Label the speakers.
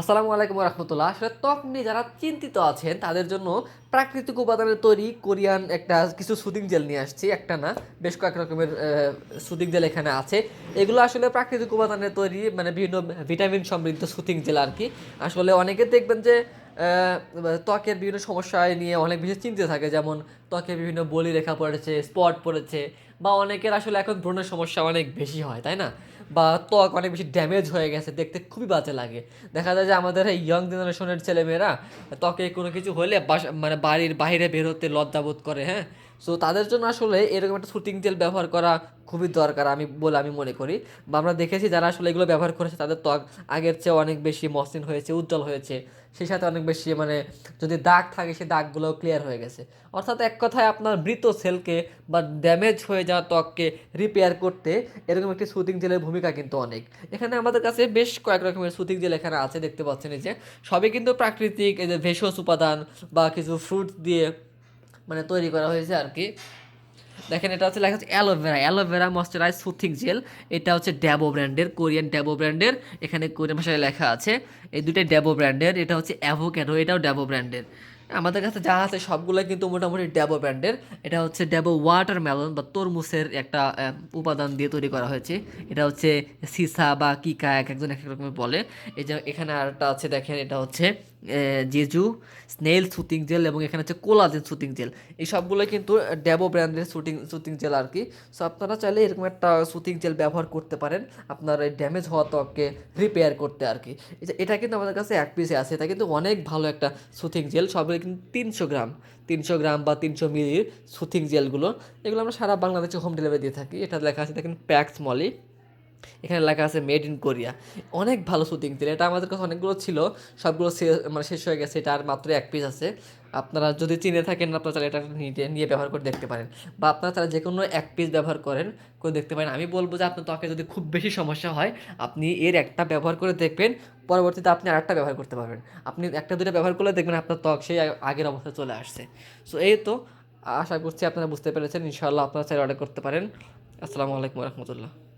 Speaker 1: আসসালামু আলাইকুম রহমতুল্লাহ আসলে ত্বক নিয়ে যারা চিন্তিত আছেন, তাদের জন্য প্রাকৃতিক উপাদানের তৈরি কোরিয়ান একটা কিছু সুদিং জেল নিয়ে আসছি। একটা না, বেশ কয়েক রকমের সুদিং জেল এখানে আছে। এগুলো আসলে প্রাকৃতিক উপাদানের তৈরি মানে বিভিন্ন ভিটামিন সমৃদ্ধ সুতিং জেল আর কি। আসলে অনেকে দেখবেন যে ত্বকের বিভিন্ন সমস্যায় নিয়ে অনেক বেশি চিন্তিত থাকে। যেমন ত্বকে বিভিন্ন বলি রেখা পড়েছে, স্পট পড়েছে, বা অনেকের আসলে এখন ব্রণের সমস্যা অনেক বেশি হয়, তাই না? বা ত্বক অনেক বেশি ড্যামেজ হয়ে গেছে, দেখতে খুবই বাজে লাগে। দেখা যায় যে আমাদের এই ইয়ং জেনারেশনের ছেলেমেয়েরা ত্বকে কোনো কিছু হলে মানে বাড়ির বাইরে বেরোতে লজ্জাবোধ করে হ্যাঁ? সো তাদের জন্য আসলে এরকম একটা শুটিং জেল ব্যবহার করা খুবই দরকার, আমি বলে আমি মনে করি। বা আমরা দেখেছি যারা আসলে এগুলো ব্যবহার করেছে, তাদের ত্বক আগের চেয়ে অনেক বেশি মসৃণ হয়েছে, উজ্জ্বল হয়েছে। সেই সাথে অনেক বেশি মানে যদি দাগ থাকে সেই দাগগুলো ক্লিয়ার হয়ে গেছে। অর্থাৎ এক কথায় আপনার মৃত সেলকে বা ড্যামেজ হয়ে যাওয়া ত্বককে রিপেয়ার করতে এরকম একটি সুতিং জেলের ভূমিকা কিন্তু অনেক। এখানে আমাদের কাছে বেশ কয়েক রকমের সুতিং জেল এখানে আছে, দেখতে পাচ্ছেন এই যে। সবই কিন্তু প্রাকৃতিক, এই যে ভেষজ উপাদান বা কিছু ফ্রুটস দিয়ে মানে তৈরি করা হয়েছে আর কি। দেখেন এটা হচ্ছে লেখা হচ্ছে aloe vera aloe vera moisturize soothing gel এটা হচ্ছে ড্যাবো ব্র্যান্ডের কোরিয়ান ড্যাবো ব্র্যান্ডের এখানে কোরিয়ান ভাষায় লেখা আছে। এই দুটাই ড্যাবো ব্র্যান্ডের এটা হচ্ছে অ্যাভোক্যাডো এটাও ড্যাবো ব্র্যান্ডের আমাদের কাছে যা আছে সবগুলো কিন্তু মোটামুটি ড্যাবো ব্র্যান্ডের এটা হচ্ছে ড্যাবো ওয়াটারমেলন বা তরমুজের একটা উপাদান দিয়ে তৈরি করা হয়েছে। এটা হচ্ছে সিসা বা কিকা এক একজন এক এক রকমের বলে। এই যে এখানে আরেকটা আছে, দেখেন এটা হচ্ছে জেজু, স্নেল সুতিং জেল এবং এখানে হচ্ছে কোলাজেন সুতিং জেল। এই সবগুলো কিন্তু ড্যাবো ব্র্যান্ডের সুটিং সুতিং জেল আর কি। সো আপনারা চাইলে এরকম একটা সুতিং জেল ব্যবহার করতে পারেন। আপনার এই ড্যামেজ হওয়া ত্বককে রিপেয়ার করতে আর কি। এটা কিন্তু আমাদের কাছে এক পিসে আছে। এটা কিন্তু অনেক ভালো একটা সুতিং জেল। সবগুলো কিন্তু তিনশো গ্রাম তিনশো গ্রাম বা তিনশো মিলির সুতিং জেলগুলো। এগুলো আমরা সারা বাংলাদেশে হোম ডেলিভারি দিয়ে থাকি। এটা লেখা আছে দেখেন প্যাক্স মলি এখানে লেখা আছে মেড ইন কোরিয়া। অনেক ভালো শুটিং তেল এটা আমাদের কাছে অনেকগুলো ছিল। সবগুলো মানে শেষ হয়ে গেছে। এটা আর মাত্র এক পিস আছে। আপনারা যদি চিনে থাকেন, আপনারা তাহলে এটা নিয়ে নিয়ে ব্যবহার করে দেখতে পারেন। বা আপনারা তাহলে যে কোনো এক পিস ব্যবহার করেন, করে দেখতে পারেন। আমি বলব যে আপনার ত্বকে যদি খুব বেশি সমস্যা হয়, আপনি এর একটা ব্যবহার করে দেখবেন। পরবর্তীতে আপনি আরেকটা ব্যবহার করতে পারবেন। আপনি একটা দুটো ব্যবহার করলে দেখবেন আপনার ত্বক সেই আগের অবস্থায় চলে আসছে। সো এই তো। আশা করছি আপনারা বুঝতে পেরেছেন। ইনশাআল্লাহ আপনারা চাইলে অর্ডার করতে পারেন। আসসালামু আলাইকুম রহমতুল্লাহ।